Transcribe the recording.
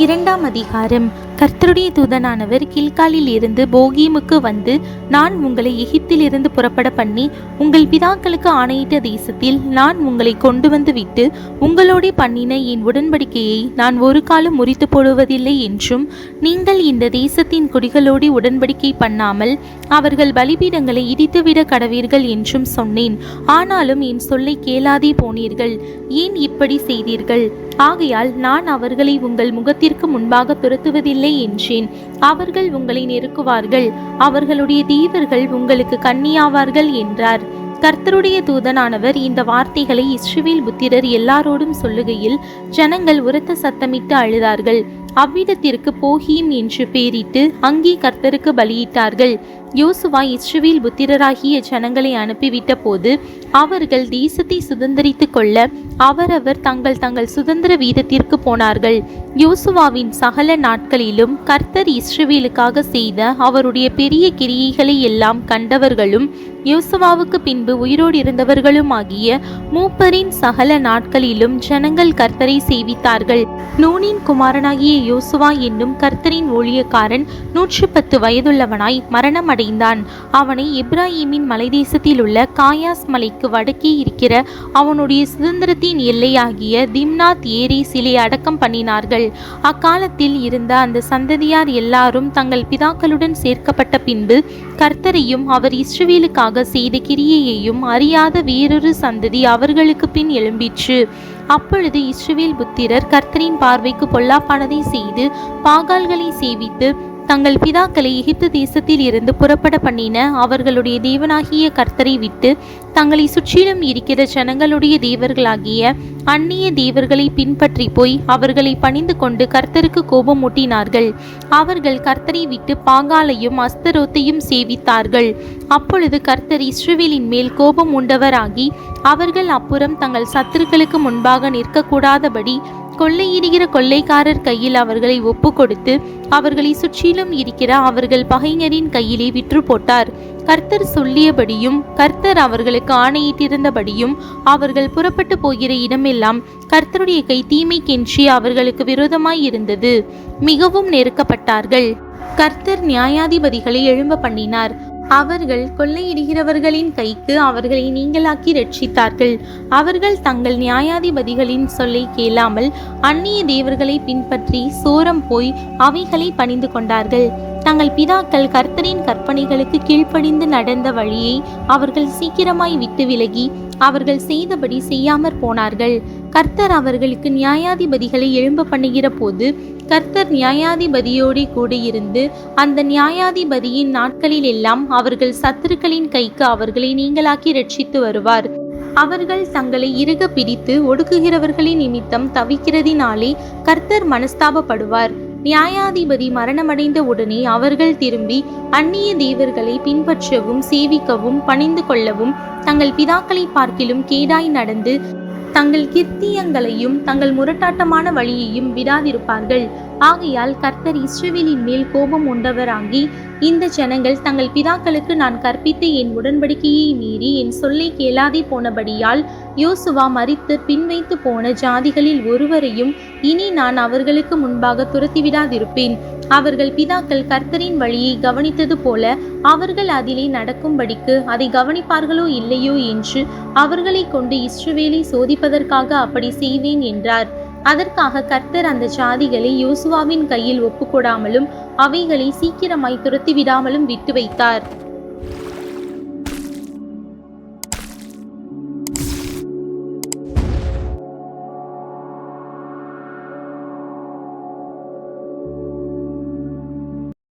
இரண்டாம் அதிகாரம். கர்த்தருடைய தூதனானவர் கில்காலில் இருந்து போகீமுக்கு வந்து நான் உங்களை எகிப்திலிருந்து புறப்பட பண்ணி உங்கள் பிதாக்களுக்கு ஆணையிட்ட தேசத்தில் நான் உங்களை கொண்டு வந்து விட்டு உங்களோடே பண்ணின என் உடன்படிக்கையை நான் ஒரு காலம் முறித்து போடுவதில்லை என்றும் நீங்கள் இந்த தேசத்தின் குடிகளோடு உடன்படிக்கை பண்ணாமல் அவர்கள் பலிபீடங்களை இடித்துவிட கடவீர்கள் என்றும் சொன்னேன். ஆனாலும் என் சொல்லை கேளாதே போனீர்கள். ஏன் இப்படி செய்தீர்கள்? ஆகையால் நான் அவர்களை உங்கள் முகத்திற்கு முன்பாக துரத்துவதில்லை என்றேன் அவர்கள் உங்களை நெருக்குவார்கள். அவர்களுடைய தீவர்கள் உங்களுக்கு கண்ணியாவார்கள் என்றார். கர்த்தருடைய தூதனானவர் இந்த வார்த்தைகளை இஸ்ரவேல் புத்திரர் எல்லாரோடும் சொல்லுகையில் ஜனங்கள் உரத்த சத்தமிட்டு அழுதார்கள். அவ்விடத்திற்கு போகியும் என்று பேரிட்டு அங்கே கர்த்தருக்கு பலியிட்டார்கள். யோசுவா இஸ்ரவேல் புத்திரராகிய ஜனங்களை அனுப்பிவிட்ட போது அவர்கள் தேசத்தை சுதந்திரித்துக் கொள்ள அவரவர் தங்கள் தங்கள் சுதந்திர வீதத்திற்கு போனார்கள். யோசுவாவின் சகல நாட்களிலும் கர்த்தர் இஸ்ரவேலுக்காக செய்த அவருடைய பெரிய கிரியைகளை எல்லாம் கண்டவர்களும் யோசுவாவுக்கு பின்பு உயிரோடு இருந்தவர்களும் ஆகிய மூப்பரின் சகல நாட்களிலும் ஜனங்கள் கர்த்தரை சேவித்தார்கள். நூனின் குமாரனாகிய யோசுவா என்னும் கர்த்தரின் ஊழியக்காரன் நூற்றி பத்து வயதுள்ளவனாய் மரணம் அடைந்தான். அவனை இப்ராஹிமின் மலைதேசத்தில் உள்ள காயாஸ் மலைக்கு வடக்கே இருக்கிற அவனுடைய சுதந்திரத்தின் எல்லையாகிய திம்னாத் ஏரி சிலை அடக்கம் பண்ணினார்கள். அக்காலத்தில் இருந்த அந்த சந்ததியார் எல்லாரும் தங்கள் பிதாக்களுடன் சேர்க்கப்பட்ட பின்பு கர்த்தரையும் அவர் இஸ்ரவேலுக்காக செய்த கிரியையையும் அறியாத வேறொரு சந்ததி அவர்களுக்கு பின் எழும்பிற்று. அப்பொழுது இஸ்ரவேல் புத்திரர் கர்த்தரின் பார்வைக்கு பொல்லாப்பானதை செய்து பாகால்களை சேவித்து தங்கள் பிதாக்களை எகிப்து தேசத்தில் இருந்து புறப்பட பண்ணின அவர்களுடைய தேவனாகிய கர்த்தரை விட்டு தங்களை சுற்றிலும் இருக்கிற ஜனங்களுடைய தேவர்களாகிய அந்நிய தேவர்களை பின்பற்றி போய் அவர்களை பணிந்து கொண்டு கர்த்தருக்கு கோபம் மூட்டினார்கள் அவர்கள் கர்த்தரை விட்டு பாங்காலையும் அஸ்தரோத்தையும் சேவித்தார்கள். அப்பொழுது கர்த்தர் இஸ்ரவேலின் மேல் கோபம் உண்டவராகி அவர்கள் அப்புறம் தங்கள் சத்துருக்களுக்கு முன்பாக நிற்கக்கூடாதபடி கொள்ளையிடுகிற கொள்ளைக்காரர் கையில் அவர்களை ஒப்பு கொடுத்து அவர்களை சுற்றிலும் இருக்கிற அவர்கள் பகைஞரின் கையிலே விற்று போட்டார். கர்த்தர் சொல்லியபடியும் கர்த்தர் அவர்களுக்கு ஆணையிட்டிருந்தபடியும் அவர்கள் புறப்பட்டு போகிற இடமெல்லாம் கர்த்தருடைய கை தீமைக்கென்றி அவர்களுக்கு விரோதமாய் இருந்தது. மிகவும் நெருக்கப்பட்டார்கள். கர்த்தர் நியாயாதிபதிகளை எழும்ப பண்ணினார். அவர்கள் கொள்ளையிடுகிறவர்களின் கைக்கு அவர்களை நீங்களாக்கி ரட்சித்தார்கள். அவர்கள் தங்கள் நியாயாதிபதிகளின் சொல்லை கேளாமல் அந்நிய தேவர்களை பின்பற்றி சோரம் போய் அவைகளை பணிந்து கொண்டார்கள். தங்கள் பிதாக்கள் கர்த்தரின் கற்பனைகளுக்கு கீழ்ப்படிந்து நடந்த வழியை அவர்கள் சீக்கிரமாய் விட்டு விலகி அவர்கள் செய்தபடி செய்யாமற் போனார்கள். கர்த்தர் அவர்களுக்கு நியாயாதிபதிகளை எழும்ப பண்ணுகிற போது கர்த்தர் நியாயாதிபதியோடே கூட இருந்து அந்த நியாயாதிபதியின் நாட்களில் எல்லாம் அவர்கள் சத்துருக்களின் கைக்கு அவர்களை நீங்களாக்கி ரட்சித்து வருவார். அவர்கள் தங்களை இறுக பிடித்து ஒடுக்குகிறவர்களின் நிமித்தம் தவிக்கிறதினாலே கர்த்தர் மனஸ்தாபப்படுவார். நியாயாதிபதி மரணமடைந்த உடனே அவர்கள் திரும்பி அந்நிய தேவர்களை பின்பற்றவும் சேவிக்கவும் பணிந்து கொள்ளவும் தங்கள் பிதாக்களை பார்க்கிலும் கேடாய் நடந்து தங்கள் கிர்த்தியங்களையும் தங்கள் முரட்டாட்டமான வழியையும் விடாதிருப்பார்கள். ஆகையால் கர்த்தர் இஸ்ரவேலின் மேல் கோபம் உண்டவராகி இந்த ஜனங்கள் தங்கள் பிதாக்களுக்கு நான் கற்பித்த என் உடன்படிக்கையை மீறி என் சொல்லை கேளாதே போனபடியால் யோசுவா மறித்து பின்வைத்து போன ஜாதிகளில் ஒருவரையும் இனி நான் அவர்களுக்கு முன்பாக துரத்திவிடாதிருப்பேன். அவர்கள் பிதாக்கள் கர்த்தரின் வழியை கவனித்தது போல அவர்கள் அதிலே நடக்கும்படிக்கு அதை கவனிப்பார்களோ இல்லையோ என்று அவர்களை கொண்டு இஸ்ரவேலை சோதிப்பதற்காக அப்படி செய்வேன் என்றார். அதற்காக கர்த்தர் அந்த சாதிகளை யோசுவாவின் கையில் ஒப்புக்கொடாமலும் அவைகளை சீக்கிரமாய் துரத்தி விடாமலும் விட்டு வைத்தார்.